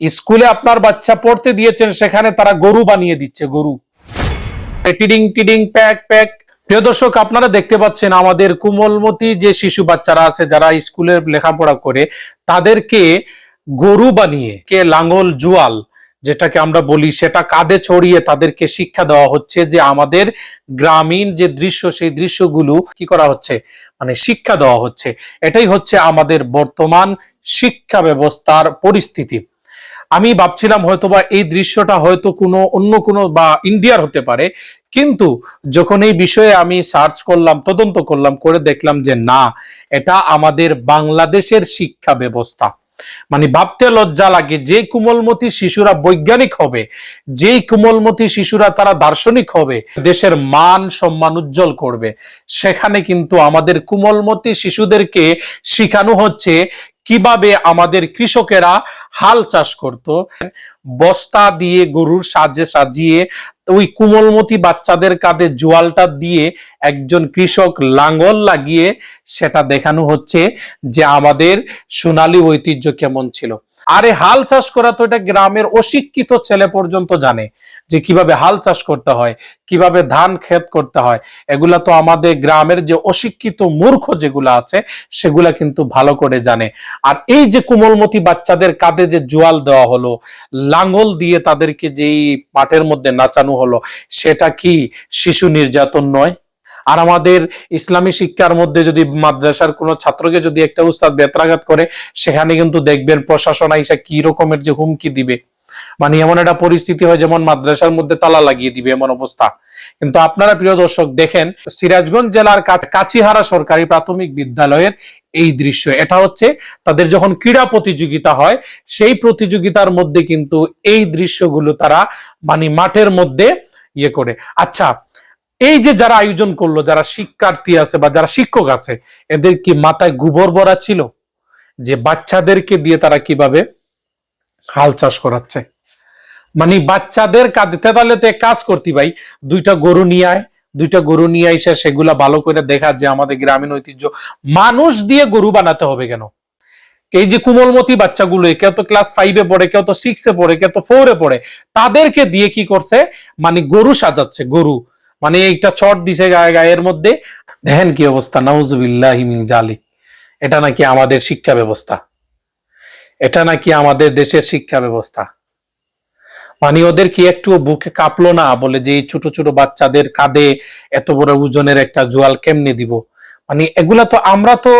স্কুলে আপনার বাচ্চা পড়তে দিয়েছেন, সেখানে তারা গরু বানিয়ে দিচ্ছে, গরু। টিডিং টিডিং, প্যাক প্যাক। প্রিয় দর্শক, আপনারা দেখতে পাচ্ছেন আমাদের কোমলমতি যে শিশু বাচ্চারা আছে, যারা স্কুলে লেখাপড়া করে, তাদেরকে গরু বানিয়ে, কে লাঙ্গল জুয়াল, যেটাকে আমরা বলি, সেটা কাঁধে ছড়িয়ে তাদেরকে শিক্ষা দেওয়া হচ্ছে যে আমাদের গ্রামীণ যে দৃশ্য, সেই দৃশ্যগুলো কি করা হচ্ছে? মানে শিক্ষা দেওয়া হচ্ছে। এটাই হচ্ছে আমাদের বর্তমান শিক্ষা ব্যবস্থার পরিস্থিতি। আমি ভাবছিলাম হয়তো বা এই দৃশ্যটা হয়তো কোনো অন্য কোনো বা ইন্ডিয়ার হতে পারে, কিন্তু যখন এই বিষয়ে আমি সার্চ করলাম, তদন্ত করলাম, করে দেখলাম যে না, এটা আমাদের বাংলাদেশের শিক্ষা ব্যবস্থা। মানে ভাবতে লজ্জা লাগে, যে কোমলমতি শিশুরা বৈজ্ঞানিক হবে যেই কোমলমতি শিশুরা তারা দার্শনিক হবে, দেশের মান সম্মান উজ্জ্বল করবে। সেখানে কিন্তু আমাদের কোমলমতি শিশুদেরকে শেখানো হচ্ছে কীভাবে আমাদের কৃষকেরা হাল চাষ করত? বস্তা দিয়ে গরুর সাজে সাজিয়ে ওই কোমলমতি বাচ্চাদের কাঁধে জোয়ালটা দিয়ে একজন কৃষক লাঙ্গল লাগিয়ে সেটা দেখানো হচ্ছে যে আমাদের সোনালী ঐতিহ্য কেমন ছিল। আরে হাল চাষ করা তো এটা গ্রামের অশিক্ষিত ছেলে পর্যন্ত জানে যে কীভাবে হাল চাষ করতে হয়, কীভাবে ধান ক্ষেত করতে হয়। এগুলা তো আমাদের গ্রামের যে অশিক্ষিত মূর্খ যেগুলা আছে, সেগুলা কিন্তু ভালো করে জানে। আর এই যে কোমলমতি বাচ্চাদের কাঁধে যে জোয়াল দেওয়া হলো লাঙ্গল দিয়ে তাদেরকে যেই পাটের মধ্যে নাচানো হলো, সেটা কি শিশু নির্যাতন নয়? আর আমাদের ইসলামী শিক্ষার মধ্যে যদি মাদ্রাসার কোনো ছাত্রকে যদি একটা উস্তাদ বেত্রাঘাত করে, সেখানে কিন্তু দেখবেন প্রশাসন আইসা কি রকমের যে হুমকি দিবে। মানে এমন একটা পরিস্থিতি হয় যেমন মাদ্রাসার মধ্যে তালা লাগিয়ে দিবে এমন অবস্থা। কিন্তু আপনারা প্রিয় দর্শক, দেখেন সিরাজগঞ্জ জেলার কাছিহারা সরকারি প্রাথমিক বিদ্যালয়ের এই দৃশ্য। এটা হচ্ছে তাদের যখন ক্রীড়া প্রতিযোগিতা হয়, সেই প্রতিযোগিতার মধ্যে কিন্তু এই দৃশ্যগুলো তারা মানে মাঠের মধ্যে ইয়ে করে। আচ্ছা এই যে যারা আয়োজন করল, যারা শিক্ষার্থী আছে বা যারা শিক্ষক আছে, এদের কি মাথায় গোবর ভরা ছিল? যে বাচ্চাদেরকে দিয়ে তারা কীভাবে হাল চাষ করাচ্ছে? মানে বাচ্চাদের কাঁধে তাহলে তো কাজ করতি ভাই, দুইটা গরু নিয়ে আয়, দুইটা গরু নিয়ে এসে সেগুলা ভালো করে দেখা যে আমাদের গ্রামীণ ঐতিহ্য। মানুষ দিয়ে গরু বানাতে হবে কেন? এই যে কুমলমতি বাচ্চাগুলো, কেউ তো ক্লাস ফাইভে পড়ে, কেউ তো সিক্সে পড়ে, কেউ তো ফোরে পড়ে, তাদেরকে দিয়ে কি করছে? মানে গরু সাজাচ্ছে, গরু। মানে একটা চট দিছে গায়ে গায়ের মধ্যে। দেখেন কি অবস্থা, নাউজুবিল্লাহ জালি এটা নাকি আমাদের শিক্ষা ব্যবস্থা। এটা নাকি আমাদের দেশের শিক্ষা ব্যবস্থা। মানে ওদের কি একটু বুকে কাঁপলো না? বলে যে ছোট ছোট বাচ্চাদের কাঁধে এত বড় ওজনের একটা জোয়াল কেমনে দিব? মানে এগুলা তো আমরা তো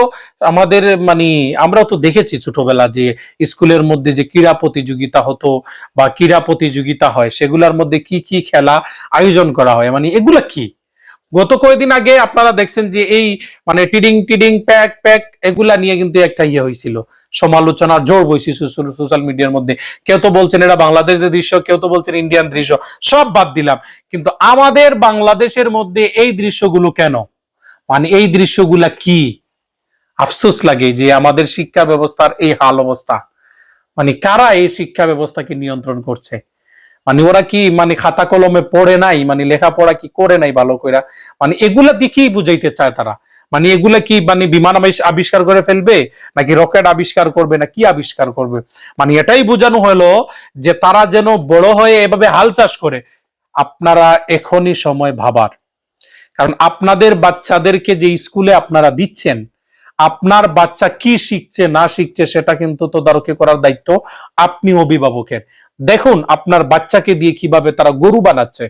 আমাদের মানে আমরাও তো দেখেছি ছোটবেলা যে স্কুলের মধ্যে যে ক্রীড়া প্রতিযোগিতা হতো বা ক্রীড়া প্রতিযোগিতা হয়, সেগুলোর মধ্যে কি কি খেলা আয়োজন করা হয়? মানে এগুলা কি? গত কয়েকদিন আগে আপনারা দেখছেন যে এই মানে টিডিং টিডিং, প্যাক প্যাক এগুলা নিয়ে কিন্তু একটা ইয়ে হয়েছিল। সমালোচনা জোর বইছি সোশ্যাল মিডিয়ার মধ্যে। কেউ তো বলছেন এটা বাংলাদেশের দৃশ্য, কেউ তো বলছেন ইন্ডিয়ান দৃশ্য, সব বাদ দিলাম। কিন্তু আমাদের বাংলাদেশের মধ্যে এই দৃশ্যগুলো কেন? মানে এই দৃশ্যগুলা কি? আফসোস লাগে যে আমাদের শিক্ষা ব্যবস্থার এই হাল অবস্থা। মানে কারা এই শিক্ষা ব্যবস্থাকে নিয়ন্ত্রণ করছে? মানে ওরা কি মানে খাতা কলমে পড়ে নাই? মানে লেখাপড়া কি করে নাই ভালো করে মানে এগুলা দেখেই বুঝাইতে চায় তারা। মানে এগুলা কি মানে বিমান আবিষ- আবিষ্কার করে ফেলবে? নাকি রকেট আবিষ্কার করবে? না কি আবিষ্কার করবে? মানে এটাই বোঝানো হলো যে তারা যেন বড় হয়ে এভাবে হাল চাষ করে। আপনারা এখনই সময় ভাবার। কারণ আপনাদের বাচ্চাদেরকে যে স্কুলে আপনারা দিচ্ছেন, আপনার বাচ্চা কি শিখছে, না শিখছে, সেটা কিন্তু তদারকি করার দায়িত্ব আপনি অভিভাবকের। দেখুন, আপনার বাচ্চাকে দিয়ে কীভাবে তারা গরু বানাচ্ছে।